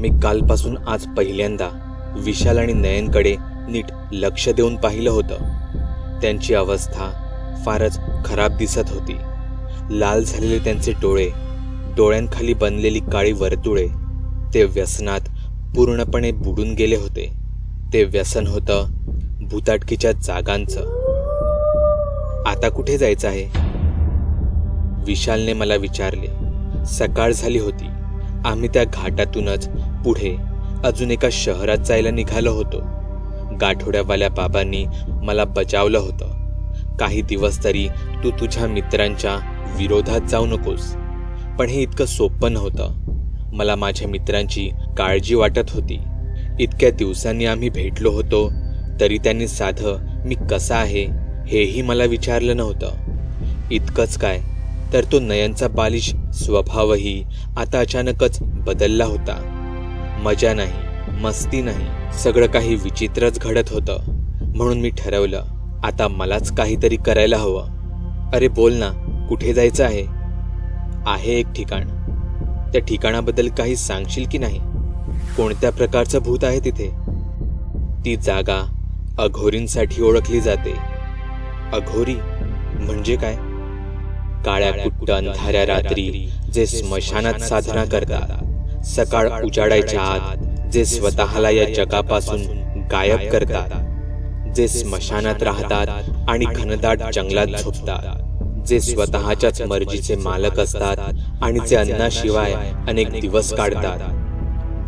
मी कालपासून आज पहिल्यांदा विशाल आणि नयनकडे नीट लक्ष देऊन पाहिलं होतं. त्यांची अवस्था फारच खराब दिसत होती. लाल झालेले त्यांचे डोळे डोळ्यांखाली बनलेली काळी वर्तुळे ते व्यसनात पूर्णपणे बुडून गेले होते. ते व्यसन होतं भूताटकीच्या जागांचं. आता कुठे जायचं आहे? विशालने मला विचारले. सकाळ झाली होती. आम्ही त्या घाटातूनच पुढे अजून एका शहरात जायला निघालो होतो. गाठोड्यावाल्या बाबांनी मला बजावलं होतं. काही दिवस तरी तू तुझ्या मित्रांच्या विरोधात जाऊ नकोस. पण हे इतकं सोपं नव्हतं. मला माझ्या मित्रांची काळजी वाटत होती. इतक्या दिवसांनी आम्ही भेटलो होतो तरी त्यांनी साधं मी कसा आहे हेही मला विचारलं नव्हतं. इतकंच काय तर तो नयनचा बालिश स्वभावही आता अचानकच बदलला होता. मजा नाही मस्ती नाही सगळं काही विचित्रच घडत होतं. म्हणून मी ठरवलं आता मलाच काहीतरी करायला हवं. अरे बोल ना कुठे जायचं आहे? आहे एक ठिकाण. त्या ठिकाणाबद्दल काही सांगशील की नाही? कोणत्या प्रकारचं भूत आहे तिथे? ती जागा अघोरींसाठी ओळखली जाते. अघोरी म्हणजे काय? काळ्या कुट्ट अंधाऱ्या रात्री जे स्मशानात साधना करतात. सकाळ उजाडायच्या आत जे स्वतःला या जगापासून गायब करतात जे स्मशानात राहतात आणि घनदाट जंगलात झोपतात जे स्वतःच्याच मर्जीचे मालक असतात आणि जे अन्नाशिवाय अनेक दिवस काढतात.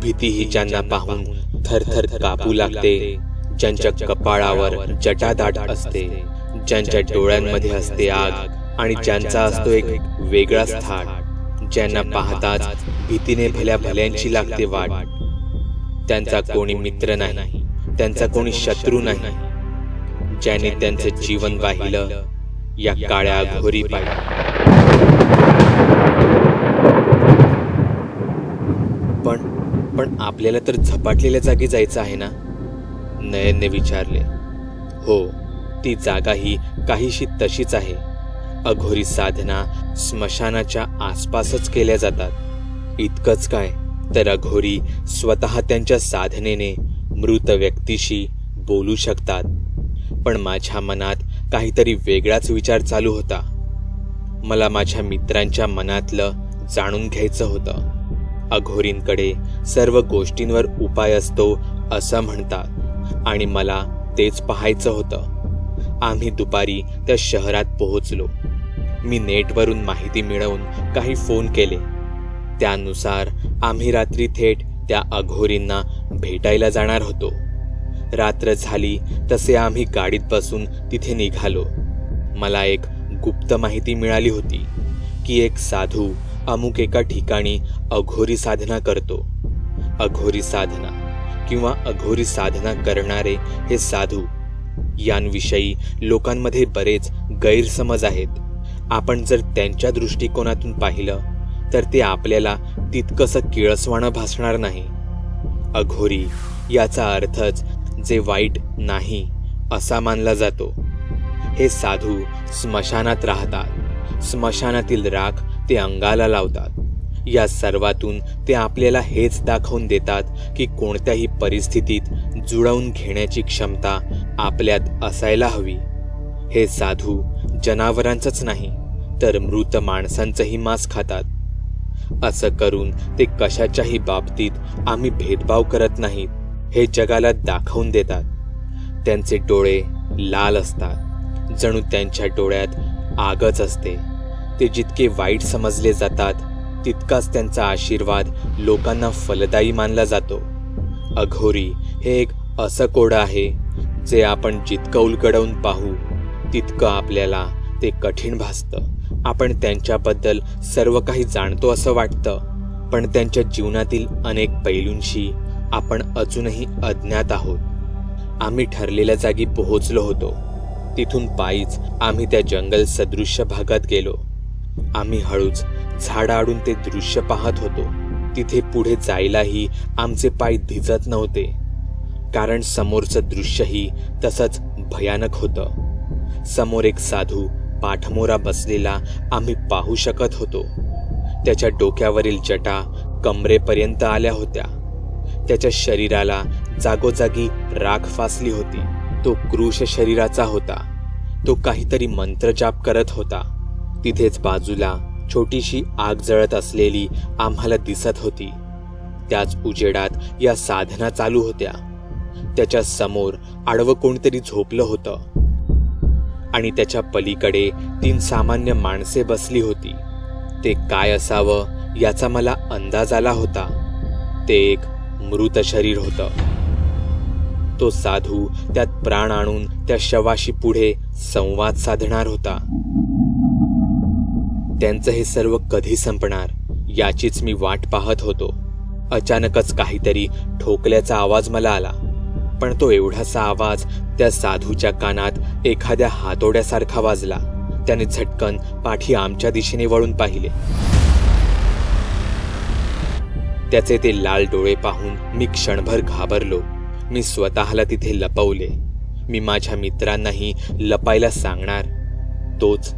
भीती ही ज्यांना पाहून थरथर कापू लागते ज्यांच्या कपाळावर जटादाट असते ज्यांच्या डोळ्यांमध्ये असते आग आणि ज्यांचा असतो एक वेगळाच थाट. ज्यांना पाहताच भीतीने भल्या भल्यांची लागते वाट. त्यांचा कोणी मित्र नाही त्यांचा कोणी शत्रू नाही. ज्याने त्यांचं जीवन वाहिलं या काळ्या घोरी पाय पण पण आपल्याला तर झपाटलेल्या जागी जायचं आहे ना? नयनने विचारले. हो ती जागा ही काहीशी तशीच आहे. अघोरी साधना स्मशानाच्या आसपासच केल्या जातात. इतकंच काय तर अघोरी स्वतः त्यांच्या साधनेने मृत व्यक्तीशी बोलू शकतात. पण माझ्या मनात काहीतरी वेगळाच विचार चालू होता. मला माझ्या मित्रांच्या मनातलं जाणून घ्यायचं होतं. अघोरींकडे सर्व गोष्टींवर उपाय असतो असं म्हणतात आणि मला तेच पाहायचं होतं. आम्ही दुपारी त्या शहरात पोहोचलो. मी नेटवरून माहिती मिळवून काही फोन केले. त्यानुसार आम्ही रात्री थेट त्या अघोरींना भेटायला जाणार होतो. रात्र झाली तसे आम्ही गाडीत बसून तिथे निघालो. मला एक गुप्त माहिती मिळाली होती की एक साधू अमुक एका ठिकाणी अघोरी साधना करतो. अघोरी साधना किंवा अघोरी साधना करणारे हे साधू यांविषयी लोकांमध्ये बरेच गैरसमज आहेत. आपण जर त्यांच्या दृष्टिकोनातून पाहिलं तर ते आपल्याला तितकंसं किळसवाणं भासणार नाही. अघोरी याचा अर्थच जे वाईट नाही असा मानला जातो. हे साधू स्मशानात राहतात. स्मशानातील राख ते अंगाला लावतात. या सर्वातून ते आपल्याला हेच दाखवून देतात की कोणत्याही परिस्थितीत जुळवून घेण्याची क्षमता आपल्यात असायला हवी. हे साधू जनावरांचंच नाही. तर मृत माणसांचंही मांस खातात. असं करून ते कशाच्याही बाबतीत आम्ही भेदभाव करत नाहीत हे जगाला दाखवून देतात. त्यांचे डोळे लाल असतात. जणू त्यांच्या डोळ्यात आगच असते. ते जितके वाईट समजले जातात तितकाच त्यांचा आशीर्वाद लोकांना फलदायी मानला जातो. अघोरी हे एक असं कोडं आहे जे आपण जितकं उलगडवून पाहू तितकं आपल्याला ते कठीण भासतं. आपण त्यांच्याबद्दल सर्व काही जाणतो असं वाटतं. पण त्यांच्या जीवनातील अनेक पैलूंशी आपण अजूनही अज्ञात आहोत. आम्ही ठरलेल्या जागी पोहोचलो होतो. तिथून पायीच आम्ही त्या जंगल सदृश्य भागात गेलो. आम्ही हळूच झाडाआडून ते दृश्य पाहत होतो. तिथे पुढे जायलाही आमचे पाय धिजत नव्हते. कारण समोरचं दृश्यही तसंच भयानक होतं. समोर एक साधू पाठमोरा बसलेला आम्ही पाहू शकत होतो. त्याच्या डोक्यावरील जटा कमरेपर्यंत आल्या होत्या. त्याच्या शरीराला जागोजागी राख फासली होती. तो क्रूश शरीराचा होता. तो काहीतरी मंत्रजाप करत होता. तिथेच बाजूला छोटीशी आग जळत असलेली आम्हाला दिसत होती. त्याच उजेडात या साधना चालू होत्या. त्याच्यासमोर आडवं कोणतरी झोपलं होतं. आणि त्याच्या पलीकडे तीन सामान्य माणसे बसली होती. ते काय असावं याचा मला अंदाज आला होता. ते एक मृत शरीर होतं. तो साधू त्यात प्राण आणून त्या शवाशी पुढे संवाद साधणार होता. त्यांचं हे सर्व कधी संपणार याचीच मी वाट पाहत होतो. अचानकच काहीतरी ठोकल्याचा आवाज मला आला. पण तो एवढासा आवाज त्या साधूच्या कानात एखाद्या हातोड्यासारखा वाजला. त्याने झटकन पाठी आमच्या दिशेने वळून पाहिले. त्याचे ते लाल डोळे पाहून मी क्षणभर घाबरलो. मी स्वतःला तिथे लपवले. मी माझ्या मित्रांनाही लपायला सांगणार. तोच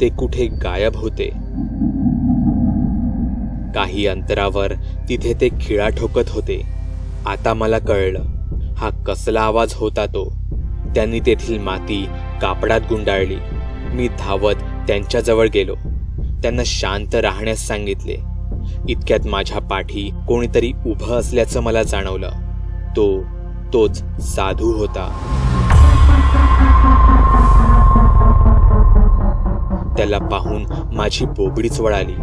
ते कुठे गायब होते. काही अंतरावर तिथे ते खिळा ठोकत होते. आता मला कळलं हा कसला आवाज होता तो? त्यांनी तेथील माती कापडात गुंडाळली. मी धावत त्यांच्याजवळ गेलो. त्यांना शांत राहण्यास सांगितले. इतक्यात माझ्या पाठी कोणीतरी उभं असल्याचं मला जाणवलं. तो तोच साधू होता. त्याला पाहून माझी बोबडीच वळाली.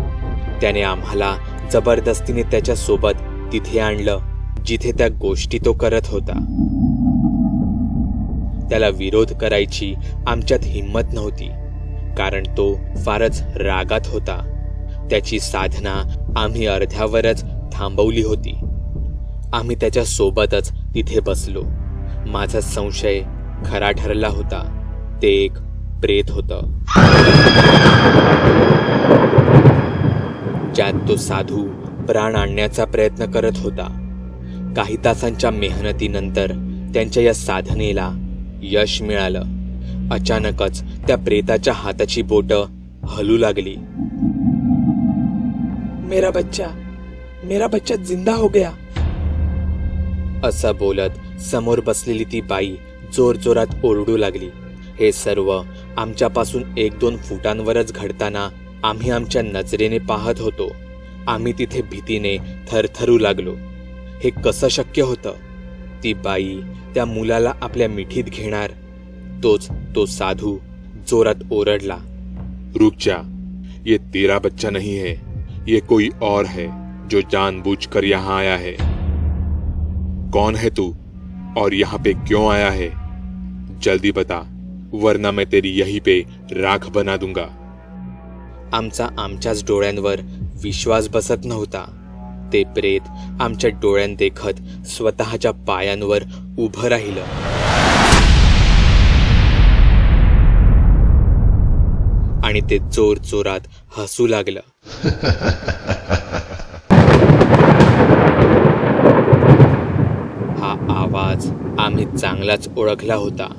त्याने आम्हाला जबरदस्तीने त्याच्या सोबत तिथे आणलं. जिथे त्या गोष्टी तो करत होता. त्याला विरोध करायची आमच्यात हिंमत नव्हती कारण तो फारच रागात होता. त्याची साधना आम्ही अर्ध्यावरच थांबवली होती. आम्ही त्याच्या सोबतच तिथे बसलो. माझा संशय खरा ठरला होता. ते एक प्रेत होतं. ज्यात तो साधू प्राण आणण्याचा प्रयत्न करत होता. काही तासांच्या मेहनतीनंतर त्यांच्या या साधनेला यश मिळालं. अचानकच त्या प्रेताच्या हाताची बोट हलू लागली. मेरा बच्चा मेरा बच्चा जिंदा हो गया. असं बोलत समोर बसलेली ती बाई जोर जोरात ओरडू लागली. हे सर्व आमच्यापासून एक दोन फुटांवरच घडताना आम्ही आमच्या नजरेने पाहत होतो. आम्ही तिथे भीतीने थरथरू लागलो. हे कसं शक्य होतं? ती बाई त्या मुलाला आपल्या मिठीत घेणार. तोच तो साधू जोरात ओरडला. रुक जा ये तेरा बच्चा नहीं है ये कोई और है जो जानबूझकर यहाँ आया है। कौन है तू और यहाँ पे क्यों आया है? जल्दी बता वरना मैं तेरी यही पे राख बना दूंगा। आमचा आमच्याच डोळ्यांवर विश्वास बसत नव्हता. ते प्रेत आमच्या डोळ्यां देखत स्वतःच्या पायांवर उभं राहिलं. आणि ते चोर चोरात हसू लागलं. हा आवाज आम्ही चांगलाच ओळखला होता.